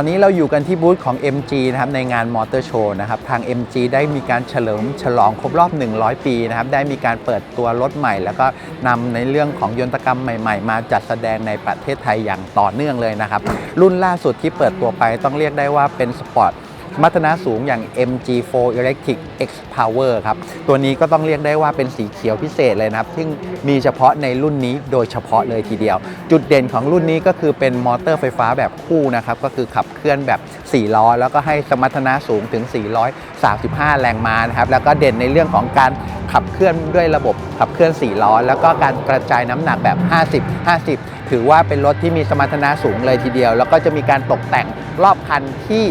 อนนี้เราอยู่กันที่บูธของ MG นะครับในงานมอเตอร์โชว์นะครับทาง MG ได้มีการเฉลิมฉลองครบรอบ 100 ปีนะครับได้มีการเปิดตัวรถใหม่ แล้วก็นำในเรื่องของยนตกรรมใหม่ ๆ มาจัดแสดงในประเทศไทยอย่างต่อเนื่องเลยนะครับรุ่นล่าสุดที่เปิดตัวไปต้องเรียกได้ว่าเป็นสปอร์ต มรรถนะสูงอย่าง MG4 Electric X Power ครับ ตัวนี้ก็ต้องเรียกได้ว่าเป็นสีเขียวพิเศษเลยนะครับ ซึ่งมีเฉพาะในรุ่นนี้โดยเฉพาะเลยทีเดียว จุดเด่นของรุ่นนี้ก็คือเป็นมอเตอร์ไฟฟ้าแบบคู่นะครับ ก็คือขับเคลื่อนแบบ 4 ล้อ แล้วก็ให้สมรรถนะสูงถึง 435 แรงม้านะครับ แล้วก็เด่นในเรื่องของการขับเคลื่อนด้วยระบบขับเคลื่อน 4 ล้อ แล้วก็การกระจายน้ำหนักแบบ 50 50 ถือว่าเป็นรถที่มีสมรรถนะสูงเลยทีเดียว แล้วก็จะมีการตกแต่งรอบคันที่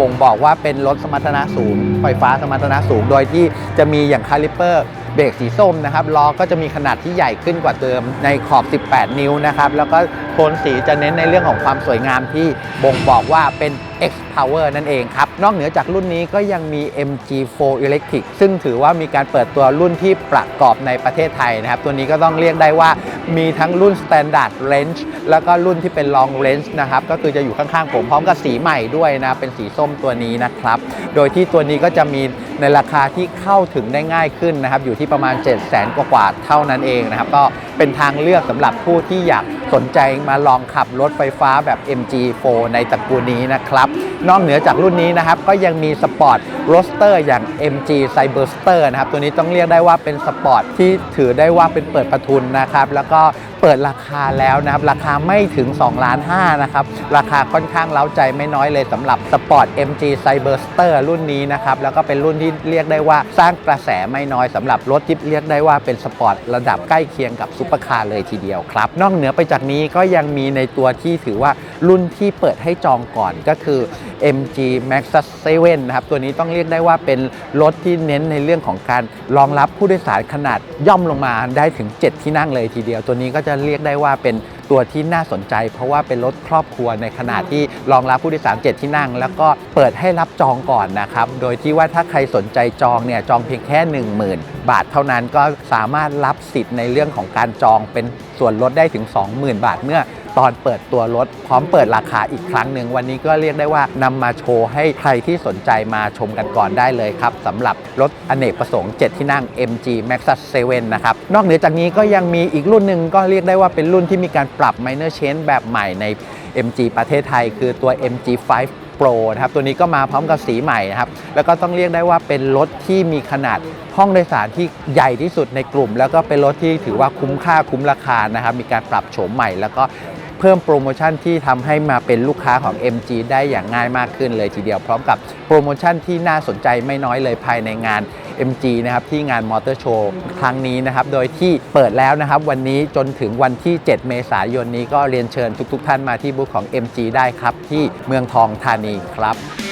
บ่งบอกว่าเป็นรถสมรรถนะสูง ไฟฟ้าสมรรถนะสูง โดยที่จะมีอย่างคาลิเปอร์เบรกสีส้มนะครับล้อก็จะมีขนาดที่ใหญ่ขึ้นกว่าเดิมในขอบ 18 นิ้วนะครับแล้วก็ ทนสีจะเน้นในเรื่องของความสวยงามที่บ่งบอกว่าเป็น X Power นั่นเองครับ นอกเหนือจากรุ่นนี้ก็ยังมี MG4 Electric ซึ่งถือว่ามีการเปิดตัวรุ่นที่ประกอบในประเทศไทยนะครับ ตัวนี้ก็ต้องเรียกได้ว่ามีทั้งรุ่น Standard Range แล้วก็รุ่นที่เป็น Long Range นะครับ ก็คือจะอยู่ข้างๆผมพร้อมกับสีใหม่ด้วยนะ เป็นสีส้มตัวนี้นะครับ โดยที่ตัวนี้ก็จะมีในราคาที่เข้าถึงได้ง่ายขึ้นนะครับ อยู่ที่ประมาณ 7 0 0 0 0 0กว่าเท่านั้นเองนะครับ ก็เป็นทางเลือกสำหรับผู้ที่อยาก สนใจมาลองขับรถไฟฟ้าแบบ MG4 ในตระกูลนี้นะครับ นอกเหนือจากรุ่นนี้นะครับ ก็ยังมีสปอร์ตโรสเตอร์อย่าง MG Cyberster นะครับ ตัวนี้ต้องเรียกได้ว่าเป็นสปอร์ตที่ถือได้ว่าเป็นเปิดประทุนนะครับ แล้วก็เปิดราคาแล้วนะครับ ราคาไม่ถึง 2 ล้าน5นะครับ ราคาค่อนข้างเล้าใจไม่น้อยเลยสำหรับสปอร์ต MG Cyberster รุ่นนี้นะครับ แล้วก็เป็นรุ่นที่เรียกได้ว่าสร้างกระแสไม่น้อยสำหรับรถที่เรียกได้ว่าเป็นสปอร์ตระดับใกล้เคียงกับซุปเปอร์คาร์เลยทีเดียวครับ นอกเหนือไปจากนี้ก็ยังมีในตัวที่ถือว่า รุ่นที่เปิดให้จองก่อนก็คือ MG Max 7นะครับ ตัวนี้ต้องเรียกได้ว่าเป็นรถที่เน้นในเรื่องของการรองรับผู้โดยสารขนาดย่อมลงมาได้ถึง 7 ที่นั่งเลยทีเดียว ตัวนี้ก็จะเรียกได้ว่าเป็นตัวที่น่าสนใจ เพราะว่าเป็นรถครอบครัวในขนาดที่รองรับผู้โดยสาร 7 ที่นั่ง แล้วก็เปิดให้รับจองก่อนนะครับ โดยที่ว่าถ้าใครสนใจจองเนี่ยจองเพียงแค่ 10,000 บาทเท่านั้นก็สามารถรับสิทธิ์ในเรื่องของการจองเป็นส่วนลดได้ถึง 20,000 บาทเมื่อ ตอนเปิดตัวรถ พร้อมเปิดราคาอีกครั้งหนึ่งวันนี้ก็เรียกได้ว่านำมาโชว์ให้ใครที่สนใจมาชมกันก่อนได้เลยครับสำหรับรถอเนกประสงค์ 7 ที่นั่ง MG Maxus 7 นะครับ นอกเหนือจากนี้ก็ยังมีอีกรุ่นหนึ่งก็เรียกได้ว่าเป็นรุ่นที่มีการปรับ minor change แบบใหม่ใน MG ประเทศไทย คือตัว MG5 Pro นะครับ ตัวนี้ก็มาพร้อมกับสีใหม่นะครับ แล้วก็ต้องเรียกได้ว่าเป็นรถที่มีขนาดห้องโดยสารที่ใหญ่ที่สุดในกลุ่ม แล้วก็เป็นรถที่ถือว่าคุ้มค่าคุ้มราคานะครับ มีการปรับโฉมใหม่ แล้วก็ เพิ่มโปรโมชั่นที่ทำให้มาเป็นลูกค้าของ MG ได้อย่างง่ายมากขึ้นเลยทีเดียวพร้อมกับโปรโมชั่นที่น่าสนใจไม่น้อยเลยภายในงาน MG นะครับที่งานมอเตอร์โชว์ครั้งนี้นะครับโดยที่เปิดแล้วนะครับวันนี้จนถึงวันที่ 7 เมษายนนี้ก็เรียนเชิญทุก ๆ ท่านมาที่บูธของ MG ได้ครับ ที่เมืองทองธานีครับ